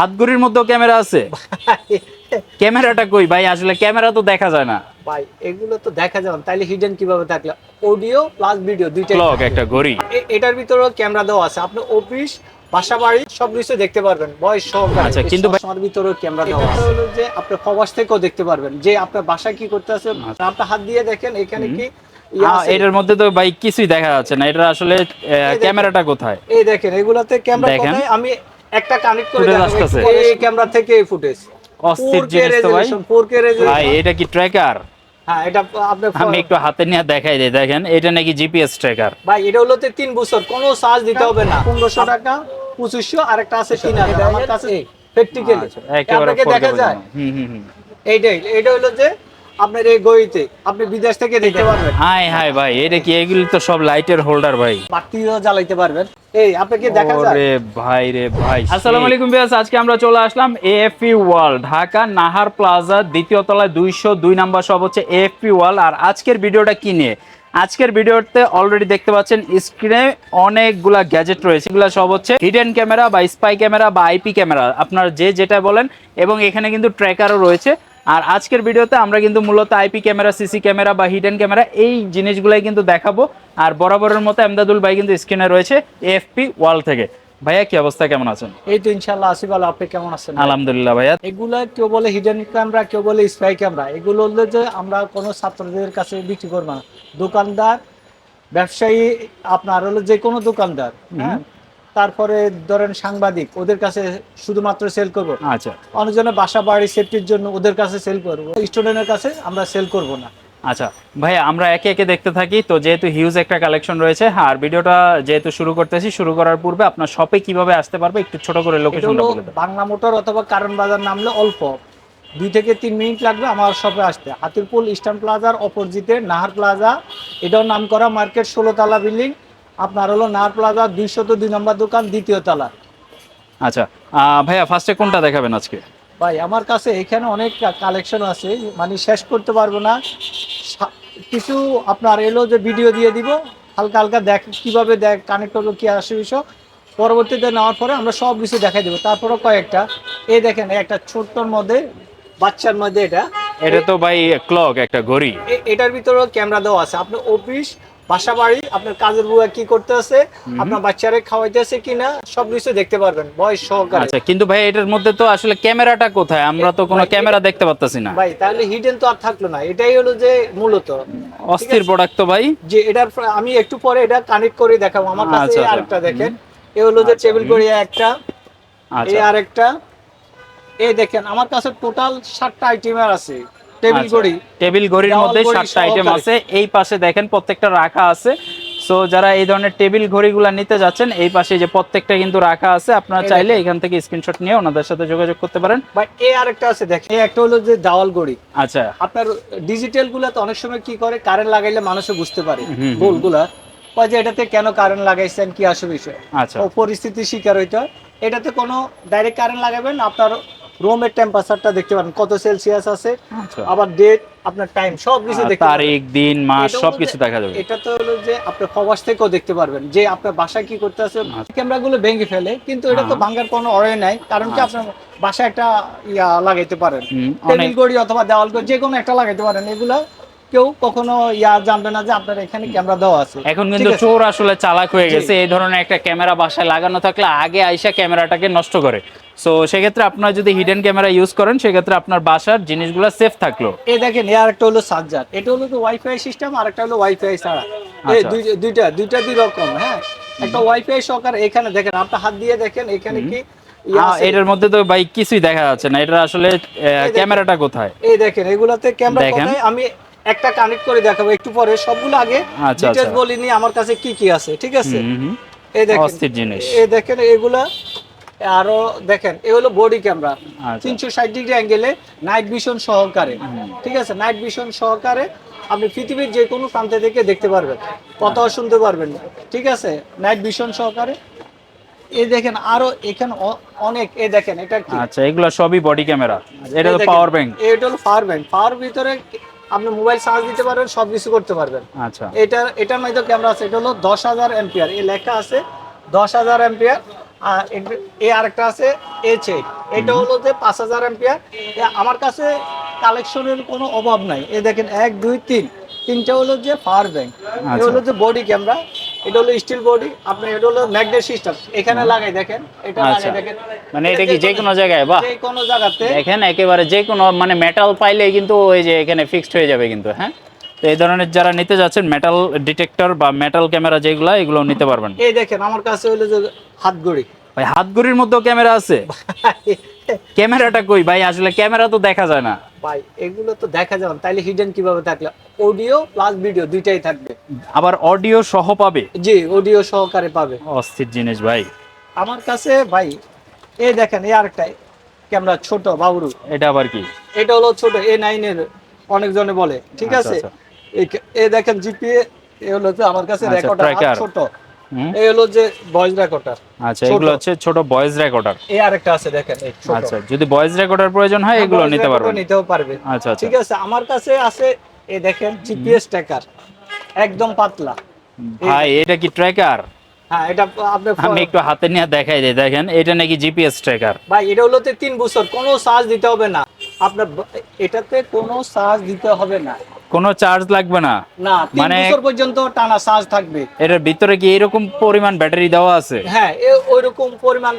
হাতগুড়ির মধ্যেও ক্যামেরা আছে? ক্যামেরাটা কই ভাই? আসলে ক্যামেরা তো দেখা যায় না। ভাই এগুলো তো দেখা যাবে না। তাইলে হিডেন কীভাবে থাকলে? অডিও প্লাস ভিডিও দুইটাই ক্লক একটা ঘড়ি। এটার ভিতরেও ক্যামেরা দেওয়া আছে। আপনি অফিস বাসা বাড়ি সব কিছু দেখতে পারবেন। বয়স সহকারে। আচ্ছা, কিন্তু আমার ভিতরেও ক্যামেরা দেওয়া আছে। হলো যে আপনি প্রবাস থেকেও দেখতে পারবেন। যে আপনার বাসায় কি করতে আছে আপনার হাত দিয়ে দেখেন এখানে কি? এটার মধ্যে তো ভাই কিছুই দেখা যাচ্ছে না। এটা আসলে। ক্যামেরাটা কোথায়? এই দেখেন এগুলাতে ক্যামেরা। কোথায়? আমি একটা কানেক্ট করে এই ক্যামেরা থেকে এই ফুটেজ। অস্থির জিনিস তো ভাই। ভাই এটা কি ট্র্যাকার হ্যাঁ এটা আপনি আমি একটু হাতে নিয়ে দেখাই দিই দেখেন এটা নাকি জিপিএস ট্র্যাকার ভাই এটা হলো তো তিন বছর কোনো চার্জ দিতে হবে না। পনেরোশো টাকা পঁচিশশো আর একটা আছে তিন হাজার। আমার কাছে প্র্যাকটিক্যালি আচ্ছা, একেবারে আপনাকে দেখা যায়? হুম হুম হুম। এইটাই এটা হলো যে আপনার এই গইতে আপনি বিদেশ থেকে দেখতে পারবেন। হাই হাই ভাই এটা কি এগুলি তো সব লাইটের হোল্ডার ভাই। বাতিও জ্বালাইতে পারবেন। এই আপনাকে দেখা যায়? ওরে ভাই রে ভাই আসসালামু আলাইকুম বিয়াস আজকে আমরা চলে আসলাম AFP world Dhaka Nahar plaza দ্বিতীয় তলায় দুইশো দুই নাম্বার সব হচ্ছে এএফপি ওয়ার্ল্ড আর আজকের ভিডিওটা কি নিয়ে? আজকের ভিডিওতে অলরেডি দেখতে পাচ্ছেন স্ক্রিনে অনেকগুলা গ্যাজেট রয়েছে। এগুলো সব হচ্ছে হিডেন ক্যামেরা বা স্পাই ক্যামেরা বা আইপি ক্যামেরা আপনার যে যেটা বলেন এবং এখানে কিন্তু ট্র্যাকারও রয়েছে। আর আজকের ভিডিওতে আমরা কিন্তু মূলত আইপি ক্যামেরা সিসি ক্যামেরা বা হিডেন ক্যামেরা এই জিনিসগুলাই কিন্তু দেখাবো। আর বরাবরের মতো আমদাদুল ভাই কিন্তু স্ক্রিনে রয়েছে এফপি ওয়াল থেকে। ভাইয়া কি অবস্থা? কেমন আছেন? এই তো ইনশাল্লাহ আসি ভালো। আপনি কেমন আছেন আলহামদুলিল্লাহ ভাইয়া। এগুলা কেউ বলে হিডেন ক্যামেরা কেউ বলে স্পাই ক্যামেরা এগুলো হলো যে আমরা কোনো ছাত্রদের কাছে বিক্রি করব না। দোকানদার ব্যবসায়ী আপনার হলো যে কোনো দোকানদার হ্যাঁ? তারপরে ধরেন সাংবাদিক ওদের কাছে শুধুমাত্র সেল করব। আচ্ছা। অনেকজনের বাসা বাড়ি সেফটির জন্য ওদের কাছে সেল করব। স্টুডেন্টের কাছে আমরা সেল করব না। আচ্ছা। ভাইয়া আমরা একে একে দেখতে থাকি তো যেহেতু হিউজ একটা কালেকশন রয়েছে হ্যাঁ আর ভিডিওটা যেহেতু শুরু করতেছি শুরু করার পূর্বে আপনার শপে কীভাবে আসতে পারবে একটু ছোট করে এটা লোকেশনটা বলে দেন। বাংলা মোটর অথবা কারণ বাজার নামলে অল্প। দুই থেকে তিন মিনিট লাগবে আমার শপে আসতে। হাতিরপুল ইস্টার্ন প্লাজার অপোজিটে নাহার প্লাজা এটাও নাম করা মার্কেট ষোলো তলা বিল্ডিং আপনার হলো নাহার প্লাজা দুইশত দুই নম্বর দোকান দ্বিতীয় তলা। আচ্ছা ভাইয়া ফার্স্টে কোনটা দেখাবেন আজকে? ভাই আমার কাছে এখানে অনেক কালেকশন আছে মানে শেষ করতে পারব না। কিছু আপনার এলো যে ভিডিও দিয়ে দিব হালকা হালকা দেখ কীভাবে দেখ কানেক্ট করব কি আসে বিষয়। পরবর্তীতে নেওয়ার পরে আমরা সব কিছু দেখাই দেবো। তারপরে কয়েকটা। এই দেখেন একটা ছোট্টর মধ্যে বাচ্চার মধ্যে এটা। এটা তো ভাই ক্লক একটা ঘড়ি। এ- এটার ভিতরেও ক্যামেরা দেওয়া আছে। আপনার অফিস বাসা বাড়ি আপনার কাজের বুয়া কি করতে আছে আপনার বাচ্চারে খাওয়াইতে আছে কিনা সব কিছু দেখতে পারবেন বয়স সহকারে। আচ্ছা কিন্তু ভাই এটার মধ্যে তো আসলে ক্যামেরাটা কোথায়? আমরা তো কোনো ক্যামেরা দেখতে পাচ্ছি না। ভাই তাহলে হিডেন তো আর থাকল না এটাই হলো যে মূলত। অস্থির প্রোডাক্ট তো ভাই। যে এটার আমি একটু পরে এটা কানেক্ট করে দেখাবো আমার কাছে আচ্ছা, আচ্ছা। আরেকটা দেখেন। এ হলো যে টেবিল ঘড়ি একটা এই আচ্ছা। আরেকটা। এই দেখেন আমার কাছে টোটাল সাতটা আইটেমের আছে। টেবিল। ঘড়ি। টেবিল দেওয়াল মধ্যে সাতটা আইটেম আছে। এই পাশে দেখেন প্রত্যেকটা রাখা আছে। সো যারা এই ধরনের টেবিল ঘড়িগুলো নিতে যাচ্ছেন এই পাশে যে প্রত্যেকটা কিন্তু রাখা আছে আপনারা চাইলে এখান থেকে স্ক্রিনশট নিয়ে ওনাদের সাথে যোগাযোগ করতে পারেন। বা এই আরেকটা আছে দেখেন। এই একটা হলো যে দেওয়াল ঘড়ি। আচ্ছা। আপনার ডিজিটালগুলা তো অনেক সময় কি করে? কারেন্ট লাগাইলে মানুষও বুঝতে পারে। ভুলগুলা কয় যে এটাতে কেন কারেন্ট লাগাইছেন কি আসে বিষয়? আচ্ছা। ও পরিস্থিতির শিকার হইতে এটাতে কোনো ডাইরেক্ট কারেন্ট লাগাবেন আপনার রুমের টেম্পারেচারটা দেখতে পারেন কত সেলসিয়াস আছে আচ্ছা। আবার ডেট আপনার টাইম সব কিছু দেখতে তারিখ দিন মাস সব কিছু সবকিছু দেখা যাবে। এটা তো হলো যে আপনার প্রবাস থেকেও দেখতে পারবেন যে আপনার বাসায় কি করতে আছে। ক্যামেরাগুলো ভেঙে ফেলে কিন্তু এটা তো হ্যাঁ। ভাঙার কোনো অরে নাই কারণ কি আপনার বাসায় একটা ইয়া লাগাইতে পারেন। টেবিল গড়ি অথবা দেওয়াল গড়ি যে কোনো একটা লাগাইতে পারেন এগুলা কেউ কখনো ইয়া জানবে না যে আপনার এখানে ক্যামেরা দেওয়া আছে। এখন কিন্তু চোর আসলে চালাক হয়ে গেছে এই ধরনের একটা ক্যামেরা বাসায় লাগানো থাকলে আগে আইসা ক্যামেরাটাকে নষ্ট করে। সো সেক্ষেত্রে আপনার যদি হিডেন ক্যামেরা ইউজ করেন সেক্ষেত্রে আপনার বাসার জিনিসগুলো সেফ থাকল। এই দেখেন এ আরেকটা হলো চার্জার এটা হলো তো ওয়াইফাই সিস্টেম আর একটা হলো ওয়াইফাই ছাড়া। এই আচ্ছা। দুই- দুইটা দুইটা দুই রকম হ্যাঁ? একটা ওয়াইফাই সহকারে এখানে দেখেন আপনার হাত দিয়ে দেখেন এখানে কি? এটার মধ্যে তো ভাই কিছুই দেখা যাচ্ছে না এটা আসলে। ক্যামেরাটা কোথায়? এই দেখেন এগুলাতে ক্যামেরা। কোথায়? আমি একটা কানেক্ট করে দেখাবো একটু পরে। সবগুলো আগে আচ্ছা, ডিটেইলস আচ্ছা। বলিনি আমার কাছে কি কি আছে ঠিক আছে। এই দেখেন। অস্থির জিনিস। এই দেখেন এগুলা আরও দেখেন এ হলো বডি ক্যামেরা আচ্ছা। তিনশো ষাট ডিগ্রি অ্যাঙ্গেলে নাইট ভিশন সহকারে ঠিক আছে? নাইট ভিশন সহকারে আপনি পৃথিবীর যে কোনো প্রান্ত থেকে দেখতে পারবেন কথাও শুনতে পারবেন ঠিক আছে? নাইট ভিশন সহকারে। এই দেখেন আরও এখানে অনেক এই দেখেন এটা কি? আচ্ছা এগুলো সবই বডি ক্যামেরা এটা তো পাওয়ার ব্যাংক এটা হলো পাওয়ার ব্যাংক পাওয়ার ভিতরে আপনি মোবাইল চার্জ দিতে পারবেন সব কিছু করতে পারবেন। আচ্ছা। এটা এটার মধ্যে ক্যামেরা আছে এটা হলো দশ হাজার এম্পিয়ার এই লেখা আছে দশ হাজার এম্পিয়ার আর এ আরেকটা আছে এইচ এইট এটা হলো যে পাঁচ হাজার এম্পিয়ার আমার কাছে কালেকশনের কোনো অভাব নাই। এ দেখেন এক দুই তিন তিনটা হলো যে পাওয়ার ব্যাংক আচ্ছা। হলো যে বডি ক্যামেরা এটা হলো স্টিল বডি আপনার এটা হলো ম্যাগনেট সিস্টেম এখানে লাগাই দেখেন এটা আচ্ছা। লাগাই দেখেন। মানে এটা কি যে কোনো জায়গায়? বাহ। যে কোনো জায়গাতে। দেখেন একেবারে যে কোনো মানে মেটাল পাইলেই কিন্তু ওই যে এখানে ফিক্সড হয়ে যাবে কিন্তু হ্যাঁ? তো এই ধরনের যারা নিতে যাচ্ছেন মেটাল ডিটেক্টর বা মেটাল ক্যামেরা যেগুলো এগুলো নিতে পারবেন। এই দেখেন আমার কাছে হলো যে ভাই মধ্যেও ক্যামেরা আছে? ক্যামেরাটা কই? ভাই আসলে ক্যামেরা তো দেখা যায় না। ভাই এগুলো তো দেখা যাবে। তাইলে হিডেন কীভাবে থাকলে? অডিও প্লাস ভিডিও দুইটাই থাকবে। আবার অডিও সহ পাবে? জি অডিও সহকারে পাবে। অস্থির জিনিস ভাই। আমার কাছে ভাই এই দেখেন এই আরেকটা ক্যামেরা ছোট বাবুরু এটা আবার কি? এটা হলো ছোট এ নাইনের অনেকজনে বলে ঠিক আচ্ছা, আছে? আচ্ছা। এই দেখেন জিপিএ এ হলো যে আমার কাছে আচ্ছা, রেকর্ডার ছোট। এই হলো যে ভয়েস রেকর্ডার আচ্ছা এগুলো হচ্ছে ছোট ভয়েস রেকর্ডার এই আরেকটা আছে দেখেন এই ছোট। আচ্ছা যদি ভয়েস রেকর্ডার প্রয়োজন হয় এগুলো নিতে পারবেন। নিতেও পারবে। আচ্ছা আচ্ছা। ঠিক আছে আমার কাছে আছে এই দেখেন জিপিএস ট্র্যাকার একদম পাতলা। ভাই এটা কি ট্র্যাকার হ্যাঁ এটা আপনি আমি একটু হাতে নিয়ে দেখাই দিই দেখেন এটা নাকি জিপিএস ট্র্যাকার ভাই এটা হলো তিন বছর কোনো চার্জ দিতে হবে না। আপনার এটাতে কোনো চার্জ দিতে হবে না। কোনো চার্জ লাগবে না। না মানে- বছর পর্যন্ত টানা চার্জ থাকবে। এটার ভিতরে কি এরকম পরিমাণ ব্যাটারি দেওয়া আছে? হ্যাঁ পরিমাণ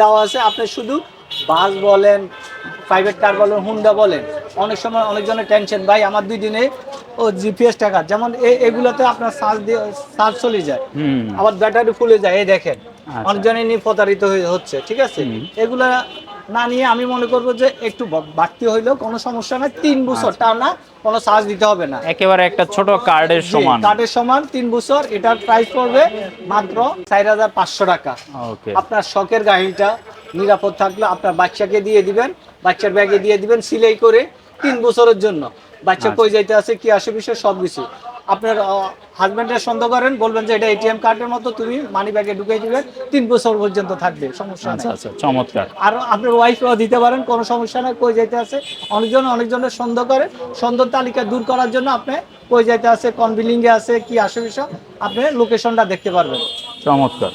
দেওয়া আছে। আপনি শুধু বাস বলেন প্রাইভেট কার বলেন হুন্ডা বলেন অনেক সময় অনেকজনের টেনশন ভাই আমার দুই দিনে ও জিপিএস টাকা। যেমন এগুলোতে আপনার চার্জ দিয়ে চার্জ চলে যায়। আবার ব্যাটারি ফুলে যায়। এই দেখেন আচ্ছা। অনেকজনে নিয়ে প্রতারিত হচ্ছে ঠিক আছে? এগুলা না নিয়ে আমি মনে করব যে একটু বাড়তি হইলেও কোনো সমস্যা নাই। তিন বছর আচ্ছা। টানা কোনো চার্জ দিতে হবে না। একেবারে একটা ছোট কার্ডের সমান। কার্ডের সমান তিন বছর। এটার প্রাইস পড়বে মাত্র চার হাজার পাঁচশো টাকা। আপনার শখের গাড়িটা নিরাপদ থাকলে আপনার বাচ্চাকে দিয়ে দিবেন বাচ্চার ব্যাগে দিয়ে দিবেন সিলাই করে তিন বছরের জন্য। বাচ্চা আচ্ছা। কই যাইতে আছে কি আসে বিষয় সব কিছু। আপনার হাজব্যান্ডের সন্দেহ করেন বলবেন যে এটা এটিএম কার্ডের মতো তুমি মানি ব্যাগে ঢুকে দিবেন তিন বছর পর্যন্ত থাকবে সমস্যা আচ্ছা আচ্ছা চমৎকার। আর আপনার ওয়াইফও দিতে পারেন কোনো সমস্যা নেই কই যাইতে আছে। অনেকজন অনেকজনের সন্দেহ করে। সন্দেহ তালিকা দূর করার জন্য আপনি কই যাইতে আছে কোন বিল্ডিংয়ে আছে কি আসে বিষয় আপনি লোকেশনটা দেখতে পারবেন। চমৎকার।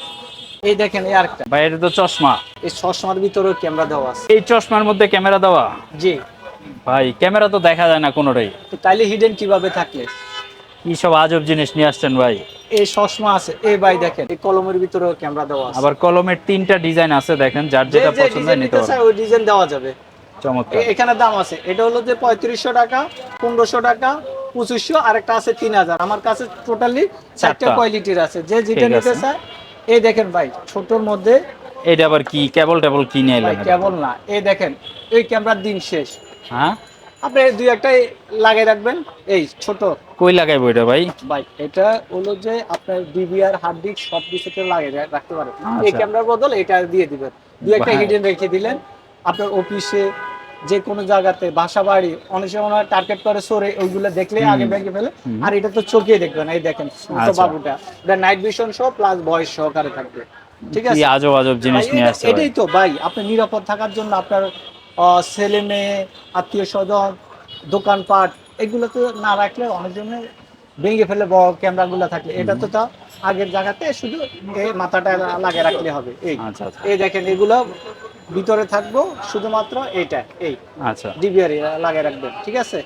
এই দেখেন এই আরেকটা। এটা তো চশমা। এই চশমার ভিতরেও ক্যামেরা দেওয়া আছে। এই চশমার মধ্যে ক্যামেরা দেওয়া? জি। ভাই ক্যামেরা তো দেখা যায় না কোনোটাই। তাইলে হিডেন কীভাবে থাকলে? কি সব আজব জিনিস নিয়ে আসছেন ভাই? এই চশমা আছে। এই ভাই দেখেন এই কলমের ভিতরেও ক্যামেরা দেওয়া আছে। আবার কলমের তিনটা ডিজাইন আছে দেখেন যার যেটা পছন্দ নিতে পারবেন। ওই ডিজাইন দেওয়া যাবে। চমৎকার। এখানে দাম আছে। এটা হলো যে পঁয়ত্রিশশো টাকা পনেরোশো টাকা পঁচিশশো আর একটা আছে তিন হাজার। আমার কাছে টোটালি চারটা। কোয়ালিটির আছে। যে যেটা নিতে। চায় এই দেখেন ভাই ছোটর মধ্যে। এটা আবার কি? কেবল টেবল ভাই এলেন? কেবল না। এই দেখেন এই ক্যামেরার দিন শেষ। হ্যাঁ? আপনি দুই একটা লাগিয়ে রাখবেন। এই ছোট। কই লাগাইবো এটা ভাই? ভাই এটা হলো যে আপনার ডিভিআর হার্ড ডিস্ক সব কিছুতে লাগিয়ে রা- রাখতে পারেন। এই আচ্ছা। ক্যামেরার বদল এটা দিয়ে দিবেন। দুই একটা হিডেন রেখে দিলেন। আপনার অফিসে যে কোনো জায়গাতে বাসা বাড়ি অনেক সময় টার্গেট করে সরে ওইগুলো দেখলে আগে ব্যাগে ফেলে। আর এটা তো চোখে দেখবেন এই দেখেন ছোট আচ্ছা। বাবুটা। এটা নাইট ভিশন সহ প্লাস ভয়েস সহকারে থাকবে। ঠিক আছে? আজব আজব জিনিস নিয়ে আসছে এটাই তো ভাই আপনি নিরাপদ থাকার জন্য আপনার ছেলে মেয়ে আত্মীয় স্বজন দোকানপাট এগুলো তো না রাখলে অনেকজনে ভেঙে ফেলে বড় ক্যামেরাগুলো থাকলে। এটা তো তা আগের জায়গাতে শুধু এই মাথাটা লাগিয়ে রাখলে হবে এই। আচ্ছা আচ্ছা। এই দেখেন এগুলো ভিতরে থাকব শুধুমাত্র এইটা এই। আচ্ছা। ডিবিআর লাগিয়ে রাখবেন ঠিক আছে?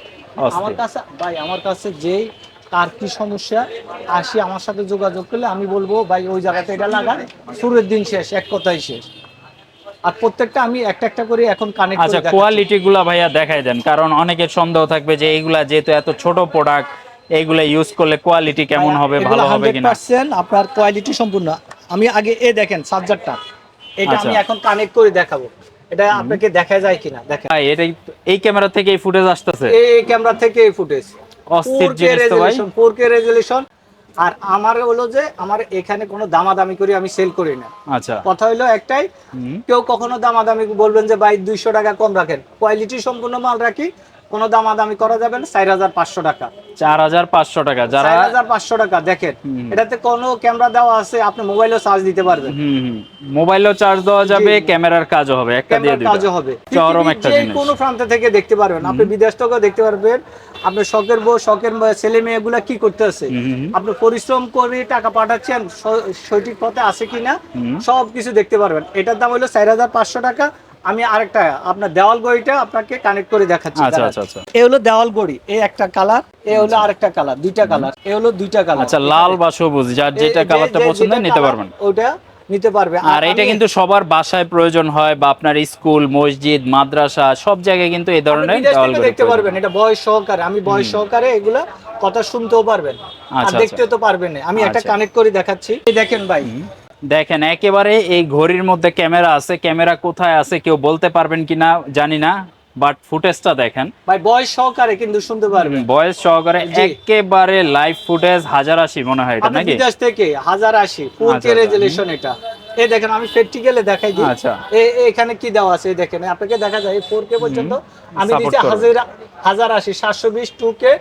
আমার কাছে ভাই আমার কাছে যেই কার কি সমস্যা আসি আমার সাথে যোগাযোগ করলে আমি বলব ভাই ওই জায়গাতে এটা লাগান শুরুর দিন শেষ এক কথাই শেষ। আর প্রত্যেকটা আমি একটা একটা করে এখন কানেক্ট আচ্ছা কোয়ালিটি গুলা ভাইয়া দেখাই দেন কারণ অনেকের সন্দেহ থাকবে যে এইগুলা যেহেতু এত ছোট প্রোডাক্ট এইগুলা ইউজ করলে কোয়ালিটি কেমন হবে ভালো হবে কিনা? আপনার কোয়ালিটি সম্পূর্ণ। আমি আগে এ দেখেন সাবজেক্টটা এটা আচ্ছা। আমি এখন কানেক্ট করে দেখাবো। এটা আপনাকে দেখা যায় কিনা দেখেন। ভাই এটাই এই ক্যামেরা থেকে এই ফুটেজ আসতেছে? এই ক্যামেরা থেকে এই ফুটেজ অস্থির জিনিস তো ভাই। 4K রেজুলেশন আর আমার হলো যে আমার এখানে কোনো দামাদামি করে আমি সেল করি না। আচ্ছা। কথা হলো একটাই কেউ কখনো দামাদামি বলবেন যে ভাই দুইশো টাকা কম রাখেন। কোয়ালিটি সম্পূর্ণ মাল রাখি কোনো দামাদামি করা যাবে না চার হাজার পাঁচশো টাকা। চার হাজার পাঁচশো টাকা যারা চার হাজার পাঁচশো টাকা দেখেন এটাতে কোনো ক্যামেরা দেওয়া আছে আপনি মোবাইলও চার্জ দিতে পারবেন। হুম হুম। মোবাইলও চার্জ দেওয়া যাবে ক্যামেরার কাজও হবে একটা দিয়ে ক্যামেরার দিবে। কাজও হবে। চরম একটা জিনিস। কোনো প্রান্ত থেকে দেখতে পারবেন। আপনি বিদেশ থেকেও দেখতে পারবেন আপনি শখের বউ শখের ছেলে মেয়েগুলা কি হুম, হুম। আপনি পরিশ্রম করে টাকা পাঠাচ্ছেন সঠিক পথে আছে কিনা হুম। সব কিছু দেখতে পারবেন। এটার দাম হলো চার হাজার পাঁচশো টাকা আমি আরেকটা আপনার দেওয়াল গড়িটা আপনাকে কানেক্ট করে দেখাচ্ছি আচ্ছা আচ্ছা আচ্ছা। এ হলো দেওয়াল গড়ি এই একটা কালার এ হলো আরেকটা কালার দুইটা কালার এ হলো দুইটা কালার আচ্ছা লাল বা সবুজ যার যেটা কালারটা পছন্দ নিতে পারবেন। ওটা নিতে পারবে। আর এটা কিন্তু সবার বাসায় প্রয়োজন হয় বা আপনার স্কুল মসজিদ মাদ্রাসা সব জায়গায় কিন্তু এই ধরনের দেখতে পারবেন এটা বয়স সহকারে আমি বয়স সহকারে এগুলা কথা শুনতেও পারবেন আর আচ্ছা, দেখতে তো পারবেন। আমি একটা আচ্ছা। কানেক্ট করে দেখাচ্ছি। এই দেখেন ভাই দেখেন একেবারে এই ঘড়ির মধ্যে ক্যামেরা আছে। ক্যামেরা কোথায় আছে কেউ বলতে পারবেন কিনা জানি না বাট ফুটেজটা দেখেন। ভাই বয়স সহকারে কিন্তু শুনতে পারবেন। বয়স সহকারে একেবারে লাইভ ফুটেজ হাজার আশি মনে হয় এটা নাকি? বিদেশ থেকে হাজার আশি আচ্ছা। রেজুলেশন এটা। এই দেখেন আমি প্র্যাকটিক্যালে দেখাই দিই। আচ্ছা। এখানে কি দেওয়া আছে এই দেখেন আপনাকে দেখা যায় ফোর কে পর্যন্ত। আমি দিছি হাজার হাজার আশি সাতশো বিশ টু কে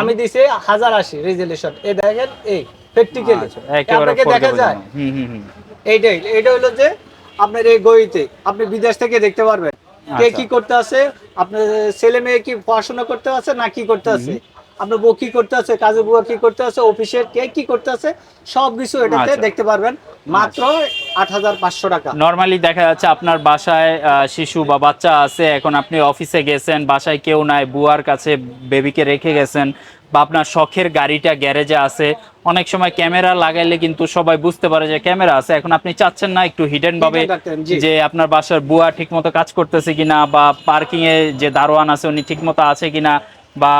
আমি দিছি হাজার আশি রেজুলেশন এই দেখেন এই। প্র্যাকটিক্যালি আচ্ছা, আপনাকে দেখা যায়। এইটাই এটা হলো যে আপনার এই গইতে আপনি বিদেশ থেকে দেখতে পারবেন কে আচ্ছা। কি করতে আছে আপনার ছেলে মেয়ে কি পড়াশোনা করতে আছে না কি করতে আছে আপনার বউ কি করতে আছে কাজে বুয়া কি করতে আছে অফিসের কে কি করতে আছে সব কিছু এটাতে আচ্ছা। দেখতে পারবেন। মাত্র আট হাজার পাঁচশো টাকা। নর্মালি দেখা যাচ্ছে আপনার বাসায় শিশু বা বাচ্চা আছে এখন আপনি অফিসে গেছেন বাসায় কেউ নাই বুয়ার কাছে বেবিকে রেখে গেছেন বা আপনার শখের গাড়িটা গ্যারেজে আছে অনেক সময় ক্যামেরা লাগাইলে কিন্তু সবাই বুঝতে পারে যে ক্যামেরা আছে এখন আপনি চাচ্ছেন না একটু হিডেন ভাবে। যে আপনার বাসার বুয়া ঠিকমতো কাজ করতেছে কিনা বা পার্কিং এ যে দারোয়ান আছে উনি ঠিকমতো আছে কিনা বা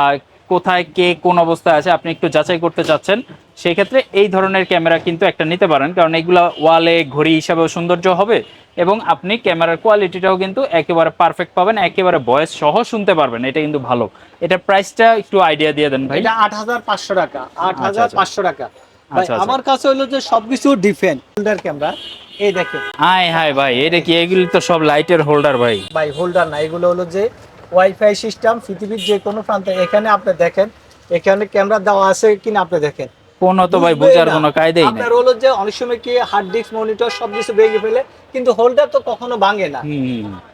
কোথায় কে কোন অবস্থায় আছে আপনি একটু যাচাই করতে চাচ্ছেন সেই ক্ষেত্রে এই ধরনের ক্যামেরা কিন্তু একটা নিতে পারেন কারণ এগুলা ওয়ালে ঘড়ি হিসাবেও সৌন্দর্য হবে এবং আপনি ক্যামেরার কোয়ালিটিটাও কিন্তু একেবারে পারফেক্ট পাবেন একেবারে ভয়েস সহ শুনতে পারবেন এটা কিন্তু ভালো। এটা প্রাইসটা একটু আইডিয়া দিয়ে দেন ভাই। এটা আট হাজার পাঁচশো টাকা আট হাজার আচ্ছা। পাঁচশো টাকা। আচ্ছা, আচ্ছা। আমার কাছে হলো যে সবকিছু ডিফেন্ট হোল্ডার ক্যামেরা এই দেখেন। হাই হাই ভাই এটা কি এগুলি তো সব লাইটের হোল্ডার ভাই। ভাই হোল্ডার না এগুলো হলো যে ওয়াইফাই সিস্টেম পৃথিবীর যে কোনো প্রান্তে। এখানে আপনি দেখেন এখানে ক্যামেরা দেওয়া আছে কিনা আপনি দেখেন। কোনো তো ভাই বোঝার কোনো কায়দাই নেই। আপনার হলো যে অনেক সময় কি হার্ড ডিস্ক মনিটর সব কিছু ভেঙে ফেলে কিন্তু হোল্ডার তো কখনো ভাঙে না।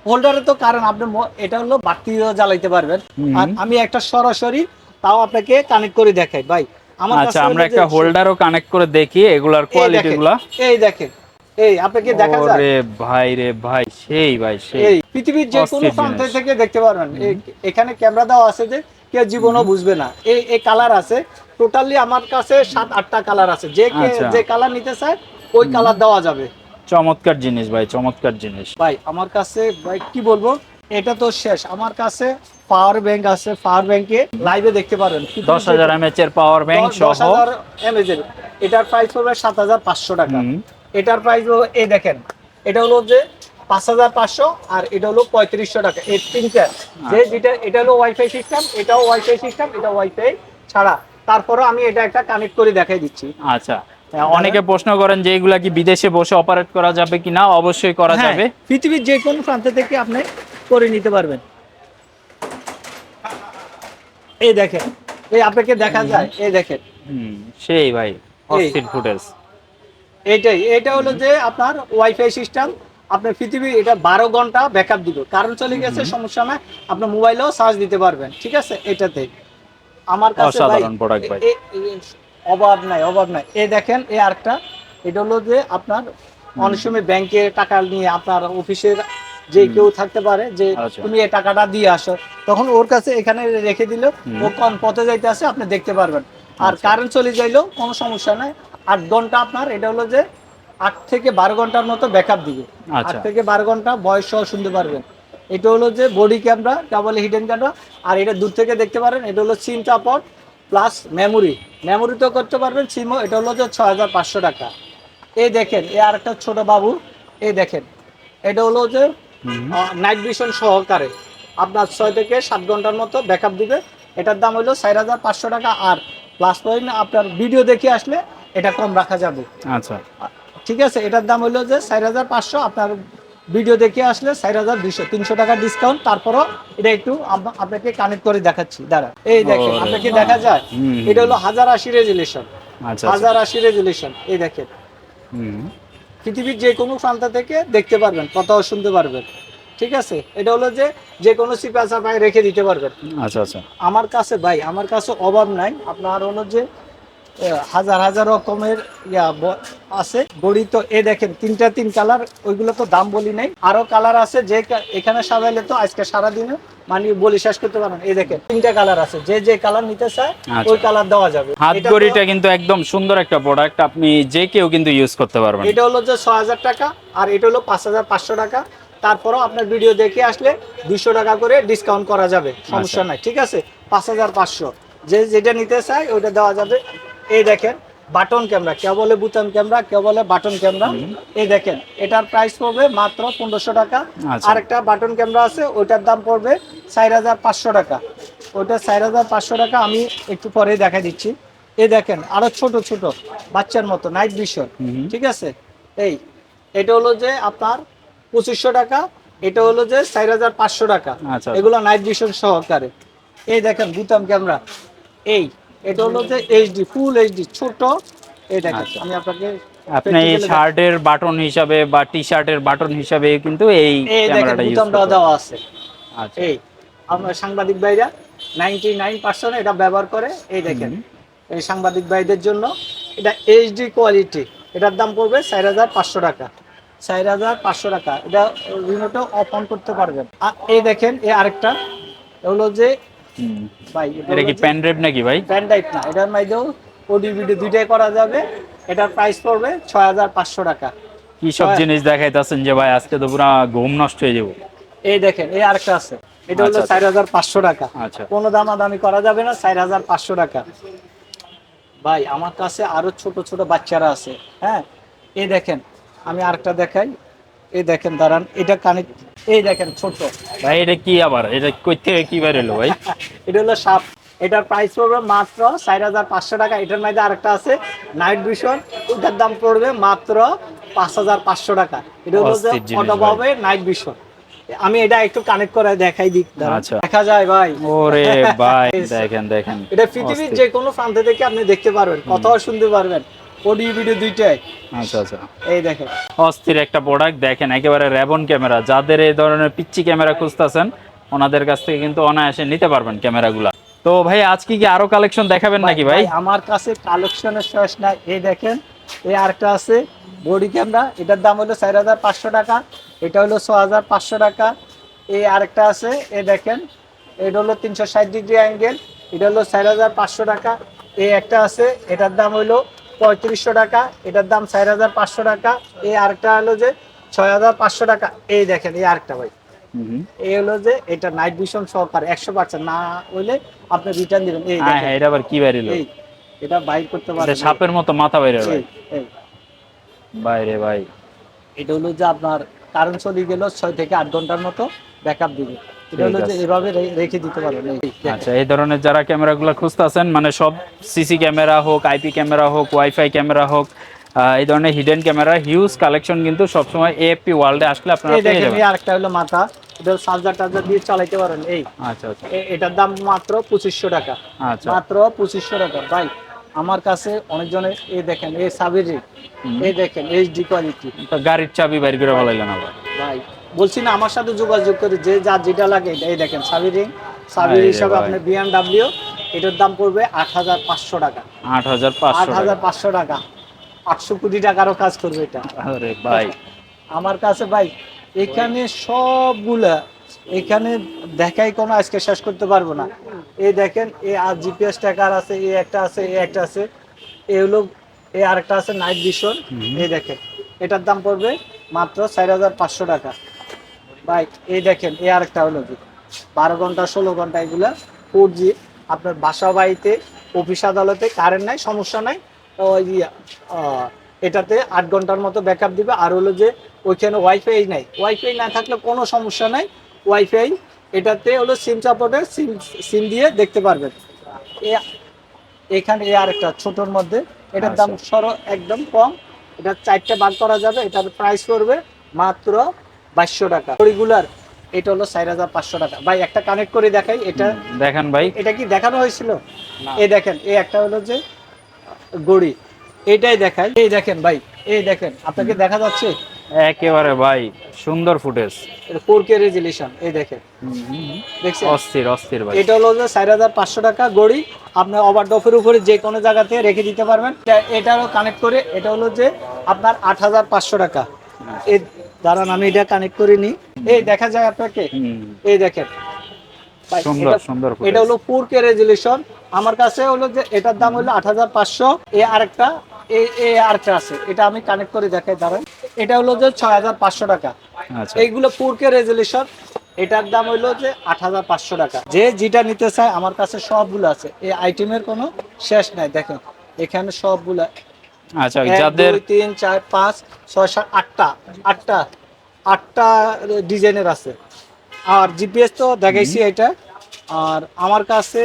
হোল্ডারে তো কারণ আপনি এটা হলো বাতিও জ্বালাইতে পারবেন। আর আমি একটা সরাসরি তাও আপনাকে কানেক্ট করে দেখাই। ভাই আমার আচ্ছা আমরা একটা হোল্ডারও কানেক্ট করে দেখি এগুলার এই কোয়ালিটি দেখেন, গুলা। এই দেখেন। এই আপনাকে দেখা যায়। ওরে ভাই রে ভাই সেই ভাই সেই। পৃথিবীর যে কোনো প্রান্ত থেকে দেখতে পারবেন। এখানে ক্যামেরা দেওয়া আছে যে কেউ জীবনও বুঝবে না। এই এই কালার আছে। টোটালি আমার কাছে সাত আটটা কালার আছে। যে আচ্ছা। যে কালার নিতে চায় ওই কালার দেওয়া যাবে। চমৎকার জিনিস ভাই চমৎকার জিনিস। ভাই আমার কাছে ভাই কি বলব? এটা তো শেষ। আমার কাছে পাওয়ার ব্যাংক আছে। পাওয়ার ব্যাংকে লাইভে দেখতে পারেন দশ হাজার এমএচ এর পাওয়ার ব্যাংক সহ। হাজার এর। এটার প্রাইস পড়বে সাত হাজার পাঁচশো টাকা। এটার প্রাইস হলো এই দেখেন এটা হলো যে পাঁচ হাজার পাঁচশো আর এটা হলো পঁয়ত্রিশশো টাকা। এই তিনটা যে যেটা এটা হলো ওয়াইফাই সিস্টেম এটাও ওয়াইফাই সিস্টেম এটা ওয়াইফাই ছাড়া। তারপরও আমি এটা একটা কানেক্ট করে দেখাই দিচ্ছি। আচ্ছা। অনেকে প্রশ্ন করেন যে এগুলা কি বিদেশে বসে অপারেট করা যাবে কিনা? অবশ্যই করা হ্যাঁ, যাবে। পৃথিবীর যে কোনো প্রান্ত থেকে আপনি করে নিতে পারবেন। এই দেখেন এই আপনাকে দেখা যায় এই দেখেন। হুম, সেই ভাই অস্থির ফুটেজ এইটাই এটা হলো যে আপনার ওয়াইফাই সিস্টেম আপনার পৃথিবী এটা বারো ঘণ্টা ব্যাকআপ দিবে। কারণ চলে গেছে সমস্যা না আপনার মোবাইলেও চার্জ দিতে পারবেন ঠিক আছে? এটাতে। আমার কাছে। এ- এ- অভাব নাই অভাব নাই। এই দেখেন এই আরেকটা। এটা হলো যে আপনার অনেক সময় ব্যাংকে টাকা নিয়ে আপনার অফিসের যে কেউ থাকতে পারে যে আচ্ছা। তুমি এই টাকাটা দিয়ে আসো তখন ওর কাছে এখানে রেখে দিল ও কোন পথে যাইতে আসে আপনি দেখতে পারবেন। আর আচ্ছা। কারেন্ট চলে যাইলেও কোনো সমস্যা নাই আট ঘণ্টা আপনার এটা হলো যে আট থেকে বারো ঘণ্টার মতো ব্যাকআপ দিবে। আট আচ্ছা। থেকে বারো ঘণ্টা বয়স সহ শুনতে পারবেন। এটা হলো যে body camera double hidden camera আর এটা দূর থেকে দেখতে পারেন এটা হলো সিম চাপট প্লাস মেমোরি মেমোরি তো করতে পারবেন সিমও এটা হলো যে ছয় হাজার পাঁচশো টাকা। এই দেখেন এ আর একটা ছোট বাবু এই দেখেন এটা হলো যে নাইট ভিশন সহকারে। আপনার ছয় থেকে সাত ঘণ্টার মতো ব্যাকআপ দিবে। এটার দাম হলো চার হাজার পাঁচশো টাকা। আর প্লাস পয়েন্ট আপনার ভিডিও দেখে আসলে এটা কম রাখা যাবে। আচ্ছা। ঠিক আছে এটার দাম হলো যে চার হাজার পাঁচশো আপনার ভিডিও দেখে আসলে চার হাজার দুইশো তিনশো টাকা ডিসকাউন্ট তারপরও এটা একটু আপনাকে কানেক্ট করে দেখাচ্ছি দাঁড়া। এই দেখেন আপনাকে দেখা যায় এটা হলো হাজার আশি রেজুলেশন আচ্ছা আচ্ছা। হাজার আশি রেজুলেশন এই দেখেন। পৃথিবীর যে কোনো প্রান্ত থেকে দেখতে পারবেন কথাও শুনতে পারবেন ঠিক আছে? এটা হলো যে যে কোনো সিপা চাপায় রেখে দিতে পারবেন। আচ্ছা আচ্ছা। আমার কাছে ভাই আমার কাছে অভাব নাই আপনার হলো যে হাজার হাজার রকমের ইয়া আছে। বড়ি তো এ দেখেন তিনটা তিন কালার ওইগুলো তো দাম বলি নাই। আরও কালার আছে যে এখানে সাজাইলে তো আজকে সারাদিনে মানে বলি শেষ করতে পারেন এই দেখেন তিনটা কালার আছে যে যে কালার নিতে চায় আচ্ছা। ওই কালার দেওয়া যাবে। হাত ঘড়িটা কিন্তু একদম সুন্দর একটা প্রোডাক্ট আপনি যে কেউ কিন্তু ইউজ করতে পারবেন। এটা হলো যে ছ হাজার টাকা আর এটা হলো পাঁচ হাজার পাঁচশো টাকা। তারপরও আপনার ভিডিও দেখে আসলে দুশো টাকা করে ডিসকাউন্ট করা যাবে সমস্যা আচ্ছা। নাই ঠিক আছে? পাঁচ হাজার পাঁচশো। যে যেটা নিতে চায় ওইটা দেওয়া যাবে। এই দেখেন বাটন ক্যামেরা কেউ বলে বুতাম ক্যামেরা কেউ বলে বাটন ক্যামেরা এই দেখেন এটার প্রাইস পড়বে মাত্র পনেরোশো টাকা। আর একটা বাটন ক্যামেরা আছে ওইটার দাম পড়বে চার হাজার পাঁচশো টাকা। ওইটা চার হাজার পাঁচশো টাকা আমি একটু পরে দেখা দিচ্ছি। এই দেখেন আরও ছোট ছোট বাচ্চার মতো নাইট ভিশন ঠিক আছে? এই এটা হলো যে আপনার পঁচিশশো টাকা এটা হলো যে চার হাজার পাঁচশো টাকা। আচ্ছা। এগুলো নাইট ভিশন সহকারে। এই দেখেন বুতাম ক্যামেরা এই এটা হলো যে এইচডি ফুল এইচডি ছোট। এই দেখেন আচ্ছা। আমি আপনাকে আপনি শার্টের বাটন হিসাবে বা টি শার্টের বাটন হিসাবে কিন্তু এই ক্যামেরাটা ইউজ করতে দেওয়া আছে। আচ্ছা। এই আমরা সাংবাদিক ভাইরা নাইনটি নাইন পার্সেন্ট এটা ব্যবহার করে এই দেখেন এই সাংবাদিক ভাইদের জন্য। এটা এইচডি কোয়ালিটি এটার দাম পড়বে চার হাজার পাঁচশো টাকা। চার হাজার পাঁচশো টাকা এটা রিমোটে অফ অন করতে পারবেন। আর এই দেখেন এই আরেকটা হলো যে। ভাই এটা কি প্যান ড্রাইভ নাকি ভাই? প্যান টাইপ না এটার অডিও ভিডিও দুইটাই করা যাবে। এটার প্রাইস পড়বে ছয় হাজার পাঁচশো টাকা। কি সব জিনিস দেখাইতেছেন যে ভাই আজকে তো পুরো ঘুম নষ্ট হয়ে যাব। এই দেখেন এই আরেকটা আছে। এটা হলো আচ্ছা, চার হাজার পাঁচশো টাকা। আচ্ছা। কোনো দামাদামি করা যাবে না চার হাজার পাঁচশো টাকা। ভাই আমার কাছে আরও ছোট ছোট বাচ্চারা আছে হ্যাঁ? এই দেখেন আমি আরেকটা দেখাই। এই দেখেন দাঁড়ান এটা কানেক্ট এই দেখেন ছোট। ভাই এটা কি আবার? এটা কই থেকে কি বের এলো ভাই? এটা হলো সাপ। এটার প্রাইস পড়বে মাত্র চার হাজার পাঁচশো টাকা। এটার মধ্যে আরেকটা আছে নাইট ভিশন ওটার দাম পড়বে মাত্র পাঁচ হাজার পাঁচশো টাকা। এটা হলো যে নাইট ভিশন আমি এটা একটু কানেক্ট করে দেখাই দিক আচ্ছা। দেখা যায় ভাই। ওরে ভাই দেখেন দেখেন। এটা পৃথিবীর। যে কোনো প্রান্ত থেকে আপনি দেখতে পারবেন কথাও শুনতে পারবেন। অডিও ভিডিও দুইটাই। আচ্ছা আচ্ছা। এই দেখেন। অস্থির একটা প্রোডাক্ট দেখেন একেবারে র্যাবন ক্যামেরা। যাদের এই ধরনের পিচ্ছি ক্যামেরা খুঁজতেছেন ওনাদের কাছ থেকে কিন্তু অনায়াসে নিতে পারবেন ক্যামেরাগুলা। তো ভাই আজকে কি আরও কালেকশন দেখাবেন নাকি ভাই? আমার কাছে কালেকশনের শেষ নাই। এই দেখেন এই আরেকটা আছে বডি ক্যামেরা এটার দাম হলো চার হাজার পাঁচশো টাকা এটা হলো ছ হাজার পাঁচশো টাকা। এই আরেকটা আছে এই দেখেন এটা হলো তিনশো ষাট ডিগ্রি অ্যাঙ্গেল এটা হলো চার হাজার পাঁচশো টাকা। এই একটা আছে এটার দাম হলো পঁয়ত্রিশশো টাকা এটার দাম চার হাজার পাঁচশো টাকা। এই আরেকটা হলো যে ছয় হাজার পাঁচশো টাকা। এই দেখেন এই আরেকটা ভাই। এই হলো যে এটা নাইট ভিশন সহকারে একশো পার্সেন্ট না হইলে আপনি রিটার্ন দিবেন। এই হ্যাঁ হ্যাঁ এটা আবার কি এই এটা বাইর করতে পারবেন। সাপের মতো মাথা বাইরে। বাইরে ভাই। এটা হলো যে আপনার কারেন্ট চলে গেল ছয় থেকে আট ঘণ্টার মতো ব্যাকআপ দিবে। আচ্ছা এই ধরনের যারা ক্যামেরাগুলো খুঁজতেছেন মানে সব সিসি ক্যামেরা হোক আইপি ক্যামেরা হোক ওয়াইফাই ক্যামেরা হোক এই ধরনের হিডেন ক্যামেরা হিউজ কালেকশন কিন্তু সবসময় এএফপি ওয়ার্ল্ডে আসলে আপনারা পেয়ে যাবেন। এই আরেকটা হলো মাথা। এটা চার্জার টার্জার দিয়ে চালাইতে পারেন এই। আচ্ছা আচ্ছা। এটার দাম মাত্র পঁচিশশো টাকা। আচ্ছা। মাত্র টাকা। ভাই আমার কাছে অনেকজনের এই দেখেন এই সাবিরি এই দেখেন এইচডি কোয়ালিটি তো গাড়ির চাবি বাইর করে বলাইলেন আবার। ভাই বলছি না আমার সাথে যোগাযোগ করে যে যার যেটা লাগে এই দেখেন সাবি রিং সাবি হিসাবে ভাই। আপনার বিএমডাব্লিউ এটার দাম পড়বে আট হাজার পাঁচশো টাকা। আট হাজার আট হাজার পাঁচশো টাকা। আটশো কোটি টাকারও কাজ করবে এটা। আরে ভাই। আমার কাছে ভাই এখানে সবগুলা এখানে দেখাই কোনো আজকে শেষ করতে পারব না। এই দেখেন এ আর জিপিএস ট্যাকার আছে এ একটা আছে এ একটা আছে। এ হলো এই আরেকটা আছে নাইট ভিশন এই দেখেন এটার দাম পড়বে মাত্র চার হাজার পাঁচশো টাকা। ভাই এই দেখেন এই আরেকটা হলো বারো ঘণ্টা ষোলো ঘণ্টা এগুলা ফোর জি আপনার বাসা বাড়িতে অফিস আদালতে কারেন্ট নাই সমস্যা নাই। ওই এটাতে আট ঘণ্টার মতো ব্যাকআপ দিবে। আর হলো যে ওইখানে ওয়াইফাই নাই। ওয়াইফাই না থাকলে কোনো সমস্যা নাই। ওয়াইফাই এটাতে হলো সিম সাপোর্টে সিম সিম দিয়ে দেখতে পারবেন। এ- এখানে এই আরেকটা ছোটোর মধ্যে এটার দাম সর একদম কম। এটা চারটে ভাগ করা যাবে এটার প্রাইস করবে মাত্র বাইশশো টাকা। রেগুলার এটা হলো চার হাজার পাঁচশো টাকা। ভাই একটা কানেক্ট করে দেখাই এটা দেখেন ভাই। এটা কি দেখানো হয়েছিল? এই দেখেন এই একটা হলো যে গড়ি। এটাই দেখাই। এই দেখেন ভাই এই দেখেন আপনাকে দেখা যাচ্ছে? একেবারে ভাই সুন্দর ফুটেজ। কে রেজুলেশন এই দেখেন। দেখছেন? অস্থির অস্থির ভাই। এটা হলো যে চার হাজার পাঁচশো টাকা গড়ি। আপনার ওভারডফের উপরে যে কোনো জায়গাতে রেখে দিতে পারবেন। এটা- এটারও কানেক্ট করে এটা হলো যে আপনার আট হাজার পাঁচশো টাকা। এই দাঁড়ান আমি এটা কানেক্ট করে নিই। এই দেখা যায় আপনাকে? এই দেখেন। এটা- সুন্দর এটা হলো ফোর কে রেজুলেশন আমার কাছে হলো যে এটার দাম হলো আট হাজার পাঁচশো। এ আরেকটা এই আরেকটা আছে। এটা আমি কানেক্ট করে দেখাই দাঁড়ান। এটা হলো যে ছয় হাজার পাঁচশো টাকা। আচ্ছা। এইগুলো ফোর কে রেজুলেশন এটার দাম হইল যে আট হাজার পাঁচশো টাকা। যে যেটা নিতে চায় আমার কাছে সবগুলো আছে। এই আইটেমের কোনো শেষ নাই। দেখেন এখানে সবগুলো আচ্ছা যাদের দুই, তিন চার পাঁচ ছয় সাত আটটা আটটা আটটা ডিজাইনের আছে। আর জিপিএস তো দেখাইছি এটা। আর আমার কাছে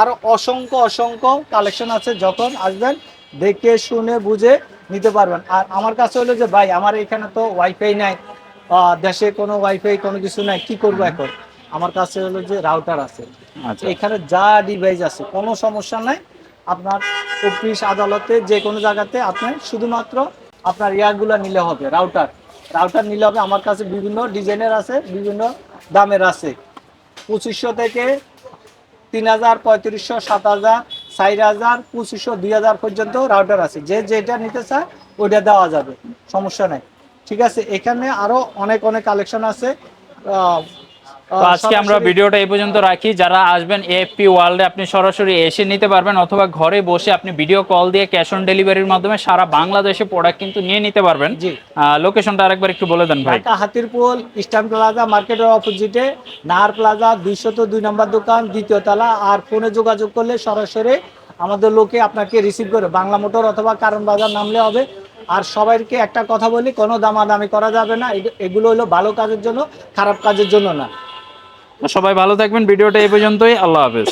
আরও অসংখ্য অসংখ্য কালেকশন আছে। যখন আসবেন দেখে শুনে বুঝে নিতে পারবেন। আর আমার কাছে হলো যে ভাই আমার এখানে তো ওয়াইফাই নাই দেশে কোনো ওয়াইফাই কোনো কিছু নাই কি করব এখন? আমার কাছে হলো যে রাউটার আছে। আচ্ছা। এখানে যা ডিভাইস আছে কোনো সমস্যা নাই। আপনার অফিস আদালতে যে কোনো জায়গাতে আপনি শুধুমাত্র আপনার ইয়ারগুলো নিলে হবে রাউটার রাউটার নিলে হবে, আমার কাছে বিভিন্ন ডিজাইনের আছে, বিভিন্ন দামের আছে। পঁচিশশো থেকে তিন হাজার, পঁয়ত্রিশশো, সাত হাজার, চার হাজার, পঁচিশশো, দুই হাজার পর্যন্ত রাউটার আছে। যে যেটা নিতে চায়, ওইটা দেওয়া যাবে, সমস্যা নেই। ঠিক আছে, এখানে আরও অনেক অনেক কালেকশন আছে। তো আজকে আমরা ভিডিওটা এই পর্যন্ত রাখি। যারা আসবেন এএফপি ওয়ার্ল্ডে আপনি সরাসরি এসে নিতে পারবেন অথবা ঘরে বসে আপনি ভিডিও কল দিয়ে ক্যাশ অন ডেলিভারির মাধ্যমে সারা বাংলাদেশে প্রোডাক্ট কিন্তু নিয়ে নিতে পারবেন। জি। লোকেশনটা আরেকবার একটু বলে দেন ভাই। হাতিরপুল ইস্টার্ন প্লাজা মার্কেটের অপোজিটে নাহার প্লাজা দুইশত দুই নম্বর দোকান দ্বিতীয় তলা। আর ফোনে যোগাযোগ করলে সরাসরি আমাদের লোকে আপনাকে রিসিভ করে। বাংলা মোটর অথবা কারণ বাজার নামলে হবে। আর সবাইকে একটা কথা বলি কোনো দামাদামি করা যাবে না। এগুলো হলো ভালো কাজের জন্য খারাপ কাজের জন্য না। সবাই ভালো থাকবেন ভিডিওটা এই পর্যন্তই আল্লাহ হাফেজ।